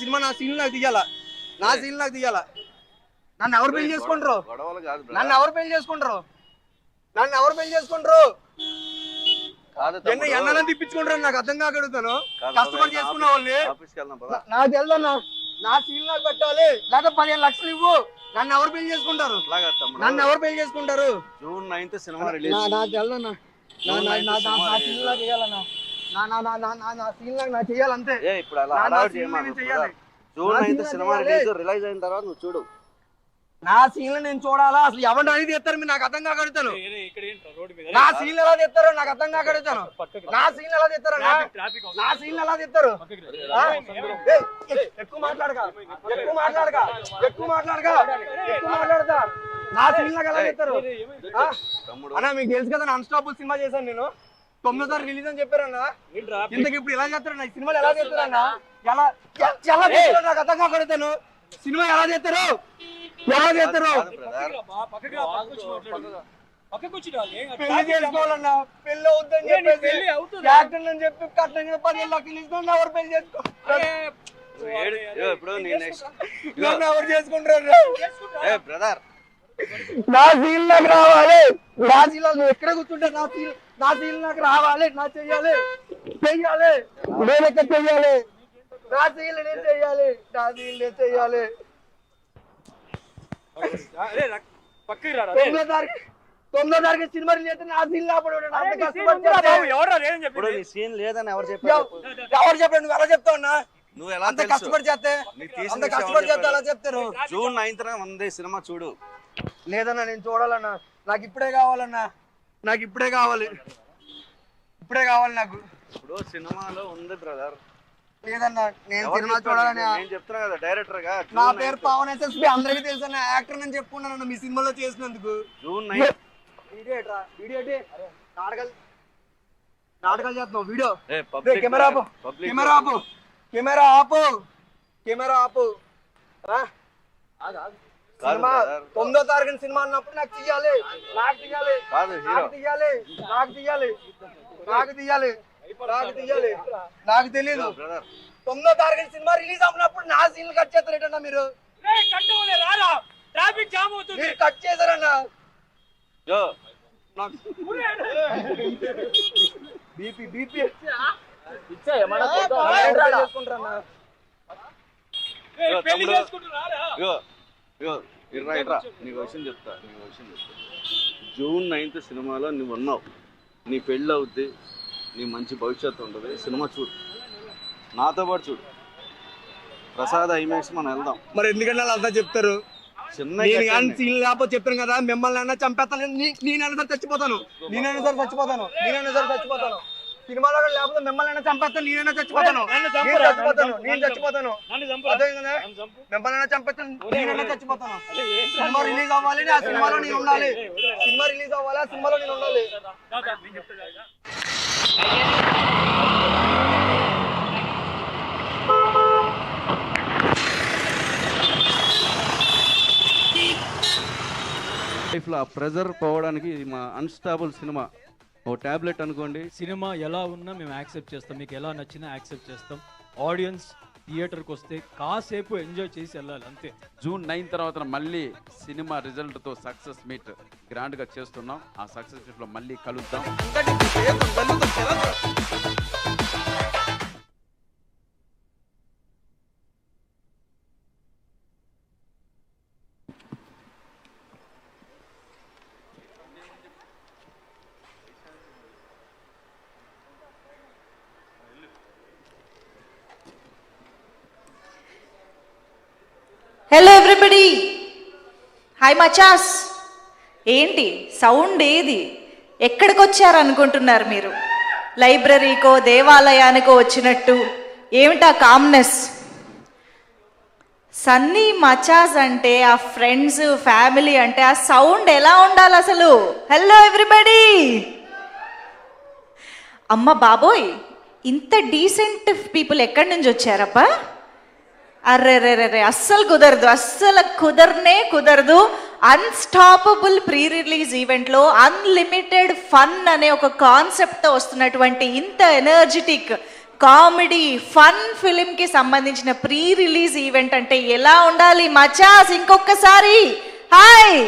Cinema నా scene నాకు తీయాలా? నా సీన్ నాకు తీయాలా? నన్ను ఎవరు పెళ్ళి చేసుకుంటారు? నన్ను ఎవరు పెళ్ళి చేసుకుంటారు? నన్ను ఎవరు పెళ్ళి చేసుకుంటారు? ఎన్న. ఎన్నాలని తిప్పించుకుంటారు నాకు అర్థం కాకడుగుతాను కాదు కష్టపడి చేసుకున్న వాళ్ళని. నాకు అన్న నా సీన్ నాకు పెట్టాలి. లేదా పదిహేను లక్షలు ఇవ్వు. నన్ను ఎవరు పెళ్ళి చేసుకుంటారు? నన్ను ఎవరు పెళ్ళి చేసుకుంటారు? June ninth cinema release. నా నా తెల్ల నా. సీన్ లాగా చేయాలన్నా నా నా నా నా నా నా సీన్ లాగా నా చేయాలంతే ఏ ఇప్పుడు అలా నా- సినిమా చేయమాకు నేను చెయ్యాలి. జూన్ నా నైన్త్ సినిమా సినిమా చేయాలి. రిలీజ్ రిలీజ్ అయిన తర్వాత నువ్వు చూడు నా సీన్లు నేను చూడాలా అసలు ఎవరిని అనేది తెస్తారు మీరు నాకు అర్థం కాకడుగుతాను ఏరే, ఇక్కడ ఏంట్రా రోడ్డు మీద నా సీన్లు ఎలా తెస్తారో నాకు అర్థం పక్కకి రా. నా సీన్లు ఎలా తెస్తారో నా ట్రాఫిక్ ట్రాఫిక్ నా సీన్లు ఎలా తెస్తారు పక్కకి రా. ఆ? ఏయ్, ఏయ్, ఎక్కువ మాట్లాడక ఎక్కువ మాట్లాడక ఎక్కువ మాట్లాడక ఎక్కువ మాట్లాడతా నా సీన్లు ఎలా తెస్తారు ఆ? తమ్ముడు అన్న మీకు తెలుసు కదా అన్స్టాపుల్ సినిమా చేశాను నేను తొమ్మిదో తారీఖు రిలీజ్ అని చెప్పారన్న ఇంతకు ఇప్పుడు ఎలా చేస్తారన్న ఈ సినిమాలు ఎలా చేస్తారన్న ఎలా ఎలా చేస్తారో నాకు అర్థం కాకడుగుతాను సినిమా ఎలా చేస్తారు ఎలా చేస్తారు. పెళ్ళి చేసుకోవాలన్నా పెళ్ళి అవుతుందని చెప్పేసి? యాక్టర్ అని చెప్పి కింద పదిహేను లక్షలు ఎవరు పెళ్ళి చేసుకో ఇప్పుడు ఎవరు చేసుకుంటారు ఏ బ్రదర్ నా సీన్ నాకు రావాలి. నా సీన్ నువ్వు ఎక్కడ కూర్చుంటా నా సీన్ నా సీన్ నాకు రావాలి. నా చెయ్యాలి. చెయ్యాలి. నేను ఎక్కడ చెయ్యాలి? నా సీన్ నేను చెయ్యాలి. నా సీన్ నేను చెయ్యాలి. అరే, రా, పక్కకి రా, రా. తొమ్మిదో తారీఖు తొమ్మిదో తారీఖు సినిమా రిలీజ్ అయితే నా ఇప్పుడు సీన్ లేదని ఎవరు చెప్పారు? ఎవ- ఎవరు చెప్పాడు నువ్వు ఎలా చెప్తావు అన్నా? నువ్వు ఎలా అంత కష్టపడి చేస్తే అంత కష్టపడి చేస్తే అలా? చెప్తారు? జూన్ నైన్త్ ఉంది సినిమా చూడు. లేదన్నా నేను చూడాలన్నా. నాకు ఇప్పుడే కావాలన్నా. నాకు ఇప్పుడే కావాలి. ఇప్పుడే కావాలి నాకు. ఇప్పుడు సినిమాలో ఉంది బ్రదర్ లేదన్నా నేను సినిమా చూడాలని నేను చెప్తున్నా కదా డైరెక్టర్గా నా పేరు పవన్ ఎస్ఎస్పి అందరికీ తెలుసు అన్న యాక్టర్ అని చెప్పుకున్నాను మీ సినిమాలో చేసినందుకు. జూన్ వీడియో ఎట్రా? వీడియో? నాటకాలు నాటకాలు చేస్తున్నావు వీడియో. కెమెరా ఆపు. కెమెరా ఆపు. కెమెరా ఆపు. కెమెరా ఆపు. సినిమా. తొమ్మిదో తారీఖున సినిమా అన్నప్పుడు నాకు తీయాలి. నాకు తీయాలి. నాకు తీయాలి. నాకు తీయాలి. నాకు తీయాలి. నాకు తీయాలి. నాకు తెలియదు బ్రదర్ తొమ్మిదో తారీఖున సినిమా రిలీజ్ అవ్వనప్పుడు నా సీన్లు కట్ చేస్తారేటన్నా మీరు. ట్రాఫిక్ జామ్ అవుతుంది. మీరు కట్ చేశారన్నా? జో. BP BP. రే, ఇగో పెళ్ళి తమ్ముడు. ఇర్రా నీకు విషయం చెప్తా నీకు విషయం చెప్తా. జూన్ నైన్త్ సినిమాలో నువ్వు ఉన్నావు నీ పెళ్ళి అవుద్ది నీ మంచి భవిష్యత్తు ఉంటుంది. సినిమా చూడు. నాతో పాటు చూడు. ప్రసాద్ ఐమాక్స్ మనం వెళ్దాం. మరి ఎందుకంటే వాళ్ళు అంతా చెప్తారు? చిన్న నేను కానీ సీన్ లేకపోతే చెప్తాను కదా మిమ్మల్ని అన్నా చంపేస్తాను. నీ- నేనైనా సరే చచ్చిపోతాను. నేనైనా సరే చచ్చిపోతాను. నేనైనా సరే చచ్చిపోతాను. సినిమాలో కూడా లేకపోతే మిమ్మల్ని అయినా చంపేస్తాను నేనైనా చచ్చిపోతాను నన్ను నేను చంపురా, చచ్చిపోతాను నన్ను నేను చంపు. చచ్చిపోతాను నన్ను చంపురా. అదే కదా నన్ను చంపు. మిమ్మల్ని అయినా చంపేస్తాను నేనైనా చచ్చిపోతాను? సినిమా రిలీజ్ అవ్వాలి ఆ సినిమాలో నేను ఉండాలి సినిమా రిలీజ్ అవ్వాలి ఆ సినిమాలో నేను ఉండాలి. లైఫ్లో ఆ ప్రెజర్ పోవడానికి ఇది మా అన్స్టాబుల్ సినిమా ఓ టాబ్లెట్ అనుకోండి. సినిమా ఎలా ఉన్నా మేము యాక్సెప్ట్ చేస్తాం. మీకు ఎలా నచ్చినా యాక్సెప్ట్ చేస్తాం. ఆడియన్స్ థియేటర్కి వస్తే కాసేపు ఎంజాయ్ చేసి వెళ్ళాలి అంతే. జూన్ నైన్ తర్వాత మళ్ళీ సినిమా రిజల్ట్తో సక్సెస్ మీట్ గ్రాండ్గా చేస్తున్నాం. ఆ సక్సెస్ మీట్లో మళ్ళీ కలుద్దాం హలో ఎవ్రీబడి హాయ్ మచాస్ ఏంటి? సౌండ్ ఏది? ఎక్కడికి వచ్చారు అనుకుంటున్నారు మీరు? లైబ్రరీకో దేవాలయానికో వచ్చినట్టు. ఏమిటా కామ్నెస్ సన్నీ మచాస్ అంటే ఆ ఫ్రెండ్స్ ఫ్యామిలీ అంటే ఆ సౌండ్ ఎలా ఉండాలి అసలు? హలో ఎవ్రీబడి అమ్మ బాబోయ్ ఇంత డీసెంట్ పీపుల్ ఎక్కడి నుంచి వచ్చారబ్బా? అర్రే రే రే రే అస్సలు కుదరదు అస్సలు కుదరనే కుదరదు. అన్స్టాపబుల్ ప్రీ రిలీజ్ ఈవెంట్లో అన్లిమిటెడ్ ఫన్ అనే ఒక కాన్సెప్ట్తో వస్తున్నటువంటి ఇంత ఎనర్జెటిక్ కామెడీ ఫన్ ఫిలింకి సంబంధించిన ప్రీ రిలీజ్ ఈవెంట్ అంటే ఎలా ఉండాలి? మచాస్ ఇంకొకసారి హాయ్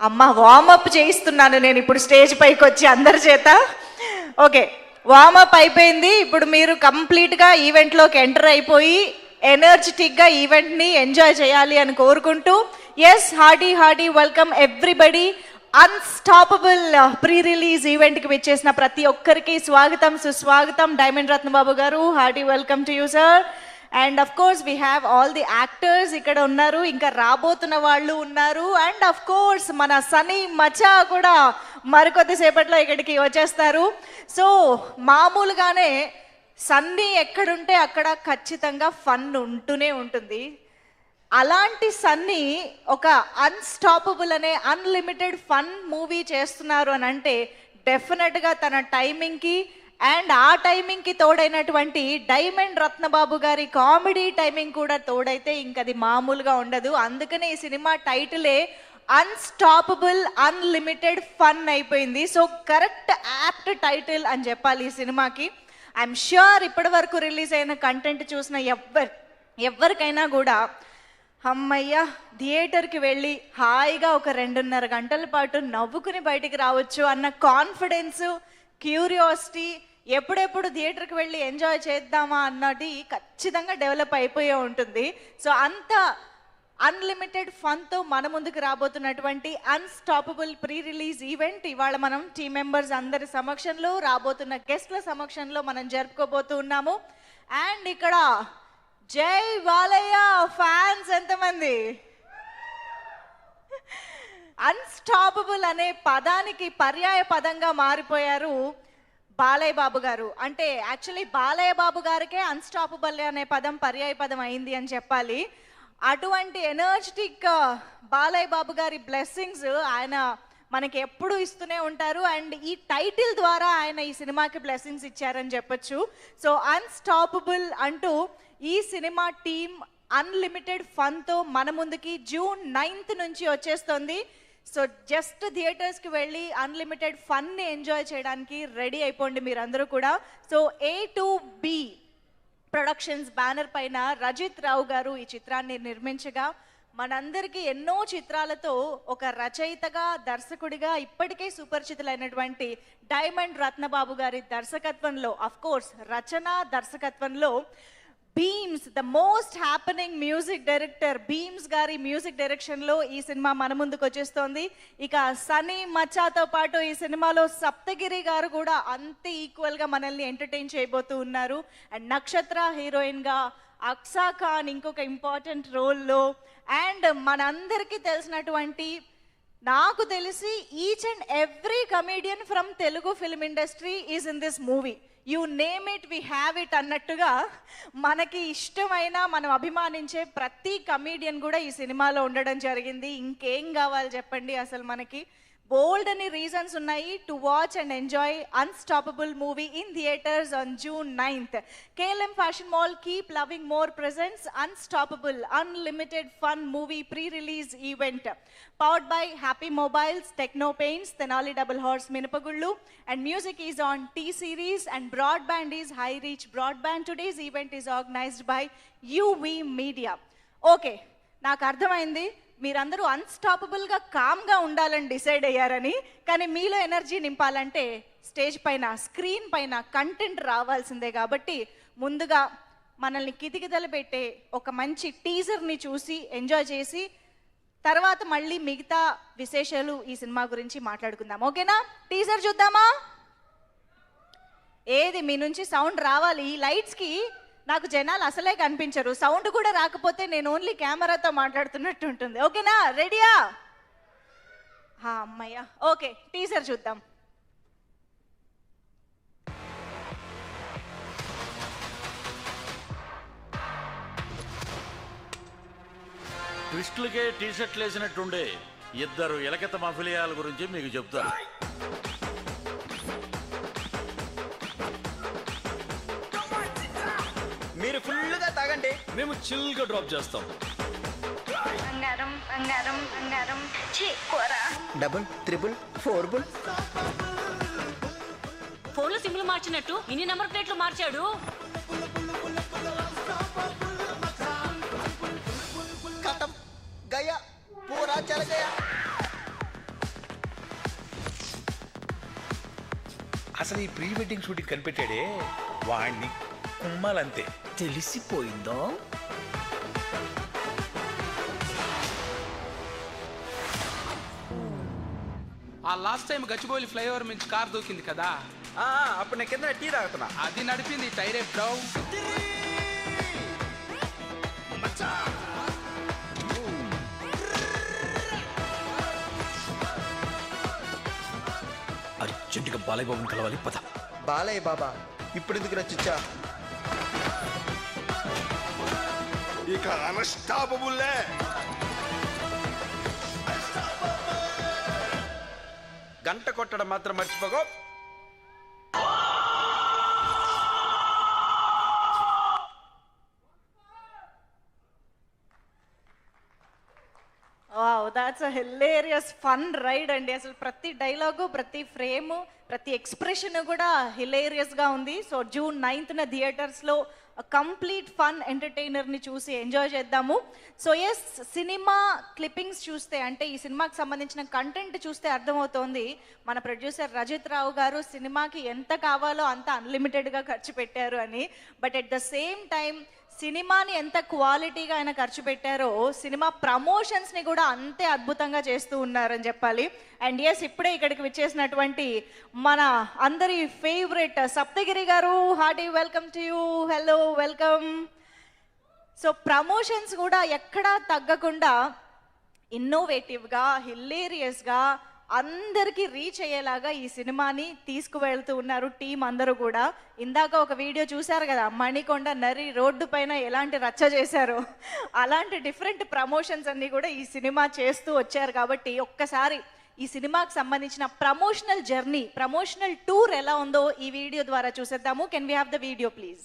అమ్మ వార్మప్ చేయిస్తున్నాను నేను ఇప్పుడు స్టేజ్ పైకి వచ్చి అందరి చేత. ఓకే వార్మప్ అయిపోయింది. ఇప్పుడు మీరు కంప్లీట్గా ఈవెంట్లోకి ఎంటర్ అయిపోయి ఎనర్జెటిక్గా ఈవెంట్ని ఎంజాయ్ చేయాలి అని కోరుకుంటూ yes hearty hearty welcome everybody Unstoppable pre release ఈవెంట్కి వచ్చేసిన ప్రతి ఒక్కరికి స్వాగతం సుస్వాగతం. Diamond Ratnababu garu hearty welcome to you sir and of course we have all the actors ఇక్కడ ఉన్నారు. ఇంకా రాబోతున్న వాళ్ళు ఉన్నారు. అండ్ అఫ్ కోర్స్ మన సనీ మచా కూడా మరికొద్ది సేపట్లో ఇక్కడికి వచ్చేస్తారు. సో మామూలుగానే సన్నీ ఎక్కడుంటే అక్కడ ఖచ్చితంగా ఫన్ ఉంటూనే ఉంటుంది. అలాంటి సన్నీ ఒక అన్స్టాపబుల్ అనే అన్లిమిటెడ్ ఫన్ మూవీ చేస్తున్నారు అని అంటే డెఫినెట్గా తన టైమింగ్కి అండ్ ఆ టైమింగ్కి తోడైనటువంటి డైమండ్ రత్నబాబు గారి కామెడీ టైమింగ్ కూడా తోడైతే ఇంకది మామూలుగా ఉండదు. అందుకనే ఈ సినిమా టైటిలే అన్స్టాపబుల్ అన్లిమిటెడ్ ఫన్ అయిపోయింది. సో కరెక్ట్ యాప్ట్ టైటిల్ అని చెప్పాలి ఈ సినిమాకి. ఐఎమ్ ష్యూర్ ఇప్పటి వరకు రిలీజ్ అయిన కంటెంట్ చూసిన ఎవ్వరు ఎవరికైనా కూడా అమ్మయ్య థియేటర్కి వెళ్ళి హాయిగా ఒక రెండున్నర గంటల పాటు నవ్వుకుని బయటికి రావచ్చు అన్న కాన్ఫిడెన్స్ క్యూరియాసిటీ ఎప్పుడెప్పుడు థియేటర్కి వెళ్ళి ఎంజాయ్ చేద్దామా అన్నది ఖచ్చితంగా డెవలప్ అయిపోయే ఉంటుంది. సో అంత అన్లిమిటెడ్ ఫన్తో మన ముందుకు రాబోతున్నటువంటి అన్స్టాపబుల్ ప్రీ రిలీజ్ ఈవెంట్ ఇవాళ మనం టీం మెంబర్స్ అందరి సమక్షంలో రాబోతున్న గెస్ట్ల సమక్షంలో మనం జరుపుకోబోతూ ఉన్నాము. అండ్ ఇక్కడ జై బాలయ్య ఫ్యాన్స్ ఎంతమంది? అన్స్టాపబుల్ అనే పదానికి పర్యాయ పదంగా మారిపోయారు బాలయ్య బాబు గారు. అంటే యాక్చువల్లీ బాలయ్య బాబు గారికే అన్స్టాపబుల్ అనే పదం పర్యాయ పదం అయింది అని చెప్పాలి. అటువంటి ఎనర్జెటిక్ బాలయ్య బాబు గారి బ్లెస్సింగ్స్ ఆయన మనకి ఎప్పుడు ఇస్తూనే ఉంటారు. అండ్ ఈ టైటిల్ ద్వారా ఆయన ఈ సినిమాకి బ్లెస్సింగ్స్ ఇచ్చారని చెప్పొచ్చు. సో అన్స్టాపబుల్ అంటూ ఈ సినిమా టీం అన్లిమిటెడ్ ఫన్తో మన ముందుకి జూన్ నైన్త్ నుంచి వచ్చేస్తుంది. సో జస్ట్ థియేటర్స్కి వెళ్ళి అన్లిమిటెడ్ ఫన్ని ఎంజాయ్ చేయడానికి రెడీ అయిపోండి మీరందరూ కూడా. So A to B productions banner పైన రజిత్ రావు గారు ఈ చిత్రాన్ని నిర్మించగా మనందరికీ ఎన్నో చిత్రాలతో ఒక రచయితగా దర్శకుడిగా ఇప్పటికే సుపరిచితులైనటువంటి డైమండ్ రత్నబాబు గారి దర్శకత్వంలో అఫ్ కోర్స్ రచన దర్శకత్వంలో Bheems the most happening music director Bheems garu music డైరెక్షన్లో ఈ సినిమా మన ముందుకు వచ్చేస్తోంది. ఇక సనీ మచ్చాతో పాటు ఈ సినిమాలో సప్తగిరి గారు కూడా అంతే ఈక్వల్గా మనల్ని ఎంటర్టైన్ చేయబోతూ ఉన్నారు. అండ్ నక్షత్ర హీరోయిన్గా అక్సా ఖాన్ ఇంకొక ఇంపార్టెంట్ రోల్లో. అండ్ మనందరికీ తెలిసినటువంటి నాకు తెలిసి each and every comedian from Telugu film industry is in this movie you name it we have it అన్నట్టుగా మనకి ఇష్టమైన మనం అభిమానించే ప్రతి కమీడియన్ కూడా ఈ సినిమాలో ఉండడం జరిగింది. ఇంకేం కావాలి చెప్పండి అసలు మనకి? బోల్డ్ అని రీజన్స్ ఉన్నాయి to watch and enjoy Unstoppable movie in theatres on June ninth KLM Fashion Mall keep loving more presents Unstoppable unlimited fun movie pre release event powered by Happy Mobiles Techno Paints Tenali Double Horse మినపగుళ్ళు and music is on T Series and broadband is High Reach broadband today's event is organised by UV Media okay నాకు అర్థమైంది. మీరందరూ అన్స్టాపబుల్గా కామ్గా ఉండాలని decide అయ్యారని కానీ మీలో energy నింపాలంటే స్టేజ్ పైన స్క్రీన్ పైన కంటెంట్ రావాల్సిందే కాబట్టి ముందుగా మనల్ని కితికిదలు పెట్టే ఒక మంచి టీజర్ని చూసి ఎంజాయ్ చేసి తర్వాత మళ్ళీ మిగతా విశేషాలు ఈ సినిమా గురించి మాట్లాడుకుందాం. ఓకేనా? టీజర్ చూద్దామా? ఏది మీ నుంచి సౌండ్ రావాలి? ఈ లైట్స్కి నాకు జనాలు అసలే కనిపించరు. సౌండ్ కూడా రాకపోతే నేను ఓన్లీ కెమెరాతో మాట్లాడుతున్నట్టు ఉంటుంది. ఓకేనా? రెడీయా? అమ్మయ్య. ఓకే టీజర్ చూద్దాం. ట్విస్టులకే టీ షర్ట్లు వేసినట్టుండే. ఇద్దరు ఎలకత మఫిలియాల గురించి మీకు చెప్తాను. మేము చిల్గా డ్రాప్ చేస్తాం. బంగారం బంగారం బంగారం. చీ కూర డబుల్ త్రిబుల్ ఫోర్ బుల్ ఫోన్లో సిమ్లు మార్చినట్టు ఇన్ని నెంబర్ ప్లేట్లు మార్చాడు. గయా పూరా చల గయా అసలు ఈ ప్రీ వెడ్డింగ్ షూటింగ్ కనిపెట్టాడే వాణ్ణి. కుమ్మాలంతే తెలిసిపోయిందో? ఆ లాస్ట్ టైం గచ్చిబౌలి ఫ్లైఓవర్ నుంచి కార్ దూకింది కదా? అప్పుడు నేను కింద టీ తాగుతున్నా. అది నడిపింది టైరే బ్రౌ. అర్జెంటుగా బాలయ్య బాబుని కలవాలి పద. బాలయ్య బాబా ఇప్పుడు ఎందుకు రచిచ్చా ఇక అనస్టాపబుల్లే గంట కొట్టడం మాత్రం మర్చిపోకో. That's a hilarious fun ride అండి. అసలు ప్రతి డైలాగు ప్రతి ఫ్రేము ప్రతి ఎక్స్ప్రెషన్ కూడా హిలేరియస్గా ఉంది. సో జూన్ నైన్త్న థియేటర్స్లో కంప్లీట్ ఫన్ ఎంటర్టైనర్ని చూసి ఎంజాయ్ చేద్దాము. సో ఎస్ సినిమా క్లిప్పింగ్స్ చూస్తే అంటే ఈ సినిమాకి సంబంధించిన కంటెంట్ చూస్తే అర్థమవుతోంది. మన ప్రొడ్యూసర్ రజిత్ రావు గారు సినిమాకి ఎంత కావాలో అంత అన్లిమిటెడ్గా ఖర్చు పెట్టారు అని. But at the same time సినిమాని ఎంత క్వాలిటీగా ఆయన ఖర్చు పెట్టారో సినిమా ప్రమోషన్స్ని కూడా అంతే అద్భుతంగా చేస్తూ ఉన్నారని చెప్పాలి. అండ్ ఎస్ ఇప్పుడే ఇక్కడికి విచ్చేసినటువంటి మన అందరి favourite Saptagiri garu hearty welcome to you hello welcome. So promotions కూడా ఎక్కడా తగ్గకుండా ఇన్నోవేటివ్గా హిల్లేరియస్గా అందరికీ రీచ్ అయ్యేలాగా ఈ సినిమాని తీసుకువెళ్తూ ఉన్నారు టీం అందరూ కూడా. ఇందాక ఒక వీడియో చూశారు కదా మణికొండ నరి రోడ్డు పైన ఎలాంటి రచ్చ చేశారో. అలాంటి డిఫరెంట్ ప్రమోషన్స్ అన్నీ కూడా ఈ సినిమా చేస్తూ వచ్చారు కాబట్టి ఒక్కసారి ఈ సినిమాకి సంబంధించిన ప్రమోషనల్ జర్నీ ప్రమోషనల్ టూర్ ఎలా ఉందో ఈ వీడియో ద్వారా చూసేద్దాము. Can we have the video please